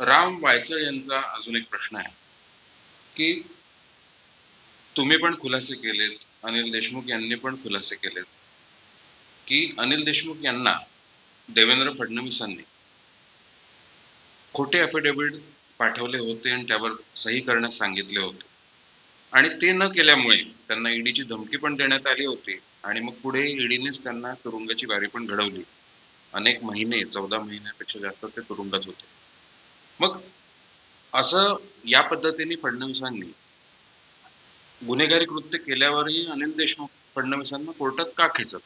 राम वायचळ यांचा अजून एक प्रश्न आहे की तुम्ही पण खुलासे केलेत अनिल देशमुख यांनी पण खुलासे केलेत की अनिल देशमुख यांना देवेंद्र फडणवीसांनी खोटे अफिडेव्हिट पाठवले होते आणि त्यावर सही करण्यास सांगितले होते. आणि ते न केल्यामुळे त्यांना ईडीची धमकी पण देण्यात आली होती आणि मग पुढे ईडीनेच त्यांना तुरुंगाची वारी पण घडवली. अनेक महिने चौदा महिन्यापेक्षा जास्त ते तुरुंगात होते. मग असं या पद्धतीने फडणवीसांनी गुन्हेगारी कृत्य केल्यावरही अनिल देशमुख फडणवीसांना कोर्टात का खेचत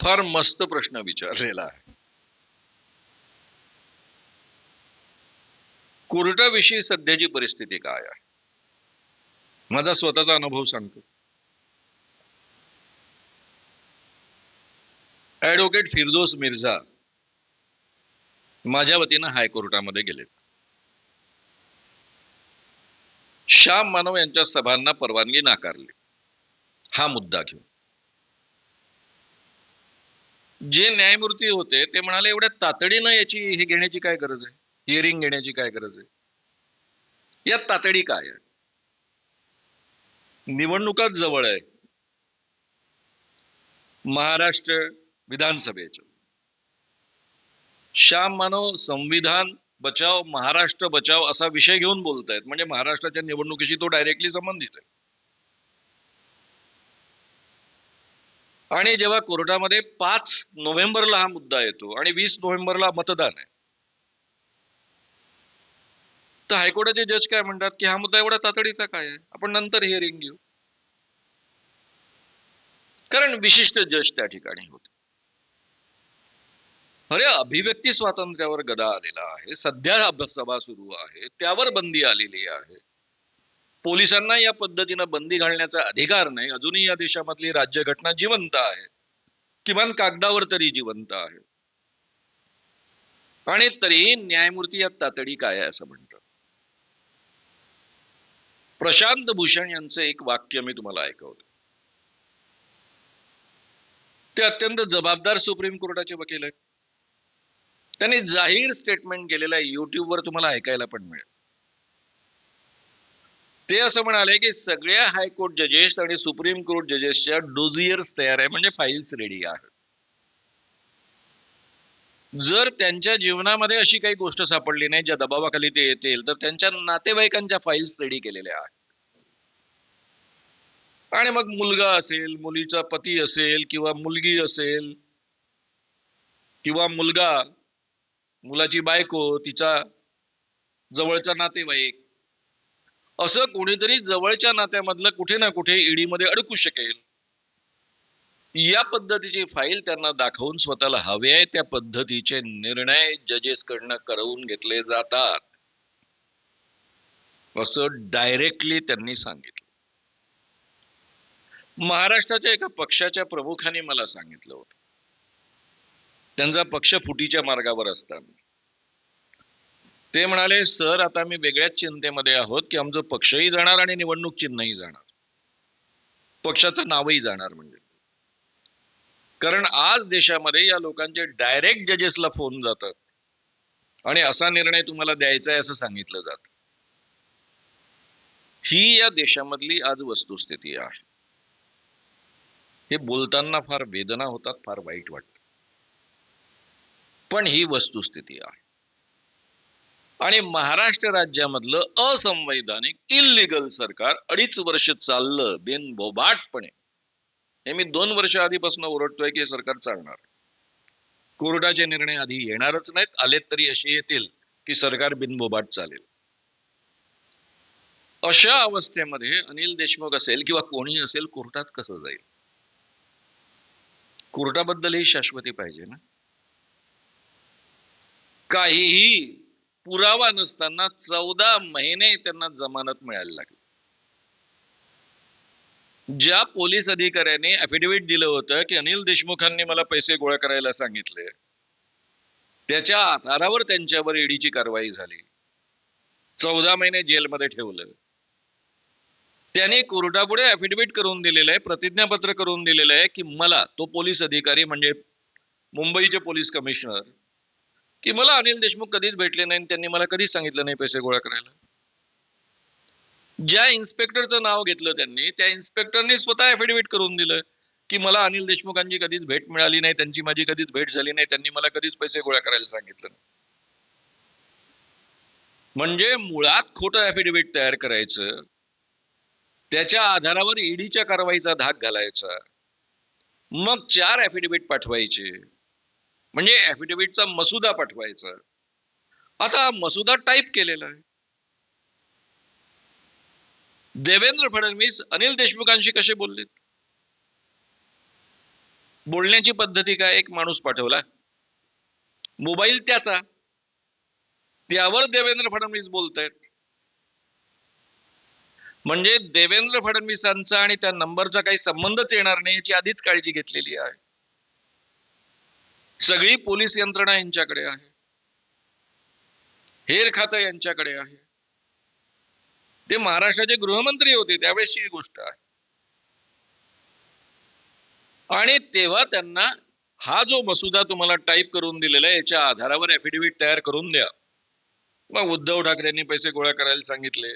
फार मस्त प्रश्न विचारलेला आहे. कोर्टाविषयी सध्याची परिस्थिती काय आहे? माझा स्वतःचा अनुभव सांगतो. ऍडव्होकेट फिरदोस मिर्झा माझ्या वतीनं हायकोर्टामध्ये गेले श्याम मानव यांच्या सभांना परवानगी नाकारली. हा मुद्दा घेऊन. जे न्यायमूर्ती होते ते म्हणाले एवढ्या तातडीनं याची हे घेण्याची काय गरज आहे? हिअरिंग घेण्याची काय गरज आहे? यात तातडी काय आहे? निवडणुकाच जवळ आहे. महाराष्ट्र विधानसभेच्या श्याम मानव संविधान बचाव महाराष्ट्र बचाव असा विषय घेऊन बोलतायत. म्हणजे महाराष्ट्राच्या निवडणुकीशी तो डायरेक्टली संबंधित आहे. आणि जेव्हा कोर्टामध्ये पाच नोव्हेंबरला हा मुद्दा येतो आणि वीस नोव्हेंबरला मतदान आहे. तर हायकोर्टाचे जज काय म्हणतात की हा मुद्दा एवढा तातडीचा काय आहे? आपण नंतर हिअरिंग घेऊ. कारण विशिष्ट जज त्या ठिकाणी होते. अरे अभिव्यक्ती स्वातंत्र्यावर गदा आलेला आहे. सध्या सभा सुरू आहे. त्यावर बंदी आलेली आहे. पोलिसांना या पद्धतीनं बंदी घालण्याचा अधिकार नाही. अजूनही या देशामधली राज्यघटना जिवंत आहे. किमान कागदावर तरी जिवंत आहे. आणि तरी न्यायमूर्ती यात तातडी काय आहे असं म्हणतात. प्रशांत भूषण यांचं एक वाक्य मी तुम्हाला ऐकवतो. ते अत्यंत जबाबदार सुप्रीम कोर्टाचे वकील आहेत. त्यांनी जाहीर स्टेटमेंट केलेलं आहे. युट्यूबवर तुम्हाला ऐकायला पण मिळेल. ते असं म्हणाले की सगळ्या हायकोर्ट जजेस आणि सुप्रीम कोर्ट जजेसच्या डोजियर्स तयार आहे म्हणजे फाईल्स रेडी आहेत. जर त्यांच्या जीवनामध्ये अशी काही गोष्ट सापडली नाही ज्या दबावाखाली ते येतील तर त्यांच्या नातेवाईकांच्या फाईल्स रेडी केलेल्या आहेत. आणि मग मुलगा असेल मुलीचा पती असेल किंवा मुलगी असेल किंवा मुलगा मुलाची बायको तिचा जवळचा नातेवाईक. असं कोणीतरी जवळच्या नात्यामधलं कुठे ना कुठे ईडीमध्ये अडकू शकेल. या पद्धतीची फाईल त्यांना दाखवून स्वतःला हवे आहे त्या पद्धतीचे निर्णय जजेस कडनं करवून घेतले जातात. असं डायरेक्टली त्यांनी सांगितलं. महाराष्ट्राच्या एका पक्षाच्या प्रमुखांनी मला सांगितलं होतं. त्यांचा पक्ष फुटीच्या मार्गावर असतात. ते म्हणाले सर आता मी वेगळ्याच चिंतेमध्ये आहोत की आमचं पक्षही जाणार आणि निवडणूक चिन्हही जाणार. पक्षाचं नावही जाणार म्हणजे. कारण आज देशामध्ये या लोकांचे डायरेक्ट जजेसला फोन जातात. आणि असा निर्णय तुम्हाला द्यायचा आहे असं सांगितलं जात. ही या देशामधली आज वस्तुस्थिती आहे. हे बोलताना फार वेदना होतात फार वाईट वाटतं. पण ही वस्तुस्थिती आहे. आणि महाराष्ट्र राज्यामधलं असंवैधानिक इलिगल सरकार अडीच वर्ष चाललं बिनबोबाटपणे. हे मी दोन वर्ष आधीपासून ओरडतोय की हे सरकार चालणार. कोर्टाचे निर्णय आधी येणारच नाहीत आलेत तरी असे येतील की सरकार बिनबोबाट चालेल. अशा अवस्थेमध्ये अनिल देशमुख असेल किंवा कोणी असेल कोर्टात कसं जाईल? कोर्टाबद्दल ही शाश्वती पाहिजे ना? काहीही पुरावा नसताना चौदा महिने त्यांना जमानत मिळायला लागली. ज्या पोलीस अधिकाऱ्याने अफिडेव्हिट दिलं होतं की अनिल देशमुखांनी मला पैसे गोळा करायला सांगितले त्याच्या आधारावर त्यांच्यावर ईडीची कारवाई झाली. चौदा महिने जेलमध्ये ठेवलं. त्याने कोर्टापुढे अफिडेव्हिट करून दिलेलं आहे प्रतिज्ञापत्र करून दिलेलं आहे की मला तो पोलीस अधिकारी म्हणजे मुंबईचे पोलीस कमिशनर की मला अनिल देशमुख कधीच भेटले नाही त्यांनी मला कधीच सांगितलं नाही पैसे गोळा करायला. ज्या इन्स्पेक्टरचं नाव घेतलं त्यांनी त्या इन्स्पेक्टरने स्वतः एफिडेव्हिट करून दिलं की मला अनिल देशमुखांची कधीच भेट मिळाली नाही त्यांची माझी कधीच भेट झाली नाही त्यांनी मला कधीच पैसे गोळा करायला सांगितलं नाही. म्हणजे मुळात खोटं एफिडेव्हिट तयार करायचं त्याच्या आधारावर ईडीच्या कारवाईचा धाक घालायचा. मग चार ऍफिडेव्हिट पाठवायचे. म्हणजे ऍफिडेव्हिटचा मसुदा पाठवायचा. आता मसुदा टाईप केलेला आहे. देवेंद्र फडणवीस अनिल देशमुखांशी कसे बोललेत? बोलण्याची पद्धती काय एक माणूस पाठवला? मोबाईल त्याचा. त्यावर देवेंद्र फडणवीस बोलतायत. म्हणजे देवेंद्र फडणवीसांचा आणि त्या नंबरचा काही संबंधच येणार नाही याची आधीच काळजी घेतलेली आहे. सगळी पोलीस यंत्रणा यांच्याकडे आहे. हेर खातं यांच्याकडे आहे. ते महाराष्ट्राचे गृहमंत्री होते त्यावेळेसची ही गोष्ट आहे. आणि तेव्हा त्यांना हा जो मसुदा तुम्हाला टाईप करून दिलेला आहे याच्या आधारावर ऍफिडेव्हिट तयार करून द्या. मग उद्धव ठाकरेंनी पैसे गोळा करायला सांगितले.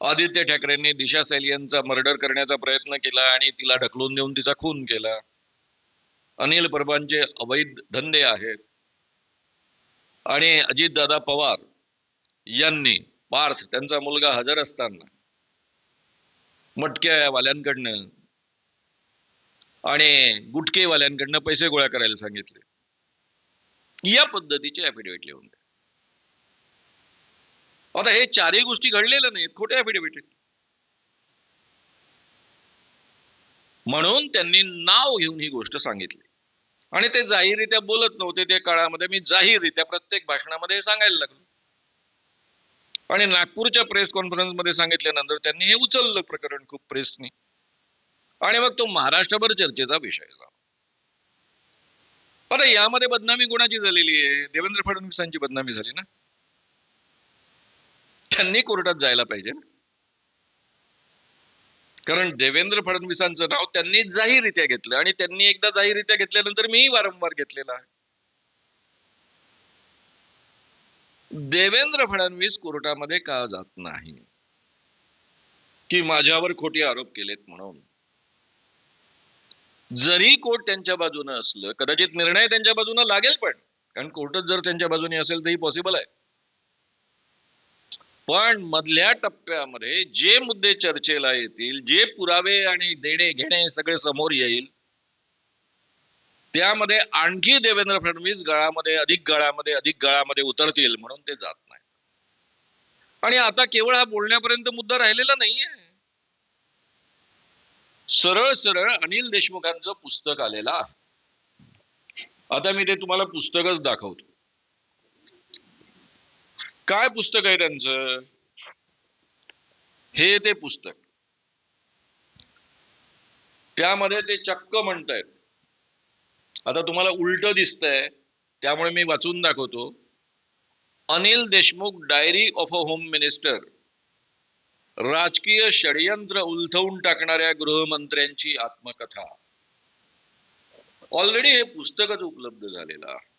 आदित्य ठाकरेंनी दिशा सैलियनचा मर्डर करण्याचा प्रयत्न केला आणि तिला ढकलून देऊन तिचा खून केला. अनिल परबांचे अवैध धंदे आहेत. आणि अजितदादा पवार यांनी पार्थ त्यांचा मुलगा हजर असताना मटक्या वाल्यांकडनं आणि गुटकेवाल्यांकडनं पैसे गोळा करायला सांगितले. या पद्धतीचे ऍफिडेव्हिट लिहून द्या. आता हे चारही गोष्टी घडलेल्या नाहीत खोटे ऍफिडेव्हिट म्हणून त्यांनी नाव घेऊन ही गोष्ट सांगितली. आणि ते जाहीररित्या बोलत नव्हते त्या काळामध्ये. मी जाहीररित्या प्रत्येक भाषणामध्ये हे सांगायला लागलो. आणि नागपूरच्या प्रेस कॉन्फरन्समध्ये सांगितल्यानंतर त्यांनी हे उचललं प्रकरण खूप प्रेसनी आणि मग तो महाराष्ट्रभर चर्चेचा विषय झाला. आता यामध्ये बदनामी कोणाची झालेली आहे? देवेंद्र फडणवीसांची बदनामी झाली ना? त्यांनी कोर्टात जायला पाहिजे ना. कारण देवेंद्र फडणवीसांचं नाव त्यांनी जाहीररित्या घेतलं आणि त्यांनी एकदा जाहीररित्या घेतल्यानंतर मीही वारंवार घेतलेलं आहे. देवेंद्र फडणवीस कोर्टामध्ये का जात नाही? की माझ्यावर खोटे आरोप केलेत म्हणून? जरी कोर्ट त्यांच्या बाजूने असलं कदाचित निर्णय त्यांच्या बाजूने लागेल पण कारण कोर्टच जर त्यांच्या बाजूने असेल तर ही पॉसिबल आहे. पण मधल्या टप्प्यामध्ये जे मुद्दे चर्चेला येतील जे पुरावे आणि देणे घेणे सगळे समोर येईल त्यामध्ये आणखी देवेंद्र फडणवीस गळामध्ये अधिक गळामध्ये अधिक गळामध्ये उतरतील म्हणून ते जात नाही आणि आता केवळ हा बोलण्यापर्यंत मुद्दा राहिलेला नाहीये. सरळ सरळ अनिल देशमुखांचं पुस्तक आलेलं आता मी ते तुम्हाला पुस्तकच दाखवतो. काय पुस्तक आहे त्यांचं? हे ते पुस्तक. त्यामध्ये ते चक्क म्हणतायत. आता तुम्हाला उलट दिसतंय त्यामुळे मी वाचून दाखवतो. Anil Deshmukh diary of a home minister. राजकीय षडयंत्र उलथवून टाकणाऱ्या गृहमंत्र्यांची आत्मकथा. ऑलरेडी हे पुस्तकच उपलब्ध झालेलं आहे.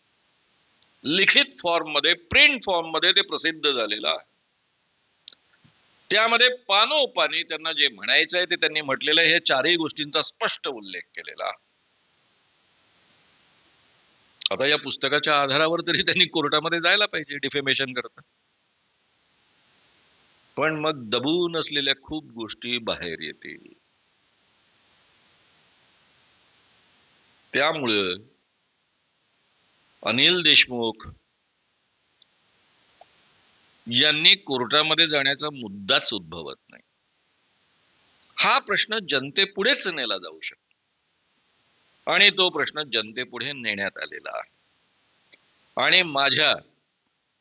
लिखित फॉर्ममध्ये प्रिंट फॉर्ममध्ये ते प्रसिद्ध झालेलं आहे. त्यामध्ये पानोपानी त्यांना जे म्हणायचं आहे ते त्यांनी म्हटलेलं आहे हे चारही गोष्टींचा स्पष्ट उल्लेख केलेला आता या पुस्तकाच्या आधारावर तरी त्यांनी कोर्टामध्ये जायला पाहिजे डिफेमेशन करता. पण मग दबून असलेल्या खूप गोष्टी बाहेर येतील. त्यामुळं अनिल देशमुख यांनी कोर्टामध्ये जाण्याचा मुद्दाच उद्भवत नाही. हा प्रश्न जनतेपुढेच नेला जाऊ शकतो. आणि तो प्रश्न जनतेपुढे नेण्यात आलेला आहे. आणि माझ्या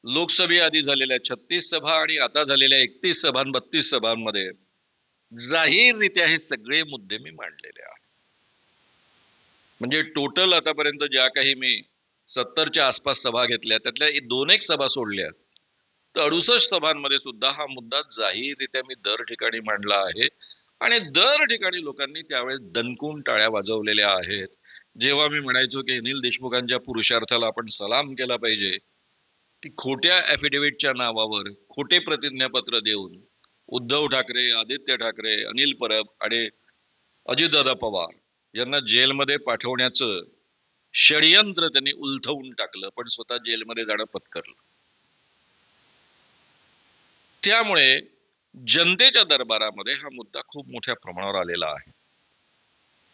लोकसभेआधी झालेल्या छत्तीस सभा आणि आता झालेल्या एकतीस सभा बत्तीस सभांमध्ये जाहीररित्या हे सगळे मुद्दे मी मांडलेले आहेत. म्हणजे टोटल आतापर्यंत ज्या काही मी सत्तरच्या आसपास सभा घेतल्या. त्यातल्या दोन एक सभा सोडल्या. तर अडुसष्ट सभांमध्ये सुद्धा हा मुद्दा जाहीररित्या मी दर ठिकाणी मांडला आहे. आणि दर ठिकाणी लोकांनी त्यावेळेस दणकून टाळ्या वाजवलेल्या आहेत. जेव्हा मी म्हणायचो की अनिल देशमुखांच्या पुरुषार्थाला आपण सलाम केला पाहिजे की खोट्या ॲफिडेव्हिटच्या नावावर खोटे प्रतिज्ञापत्र देऊन उद्धव ठाकरे आदित्य ठाकरे अनिल परब आणि अजितदादा पवार यांना जेलमध्ये पाठवण्याचं षडयंत्र त्यांनी उलथवून टाकलं पण स्वतः जेलमध्ये जाणं पत्करलं. त्यामुळे जनतेच्या दरबारामध्ये हा मुद्दा खूप मोठ्या प्रमाणावर आलेला आहे.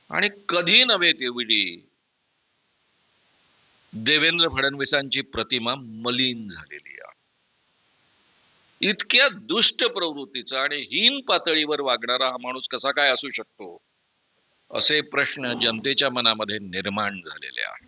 आणि कधी नव्हे तेवढी देवेंद्र फडणवीसांची प्रतिमा मलिन झालेली आहे. इतक्या दुष्ट प्रवृत्तीचा आणि हीन पातळीवर वागणारा हा माणूस कसा काय असू शकतो? असे प्रश्न जनतेच्या मनामध्ये निर्माण झालेले आहेत.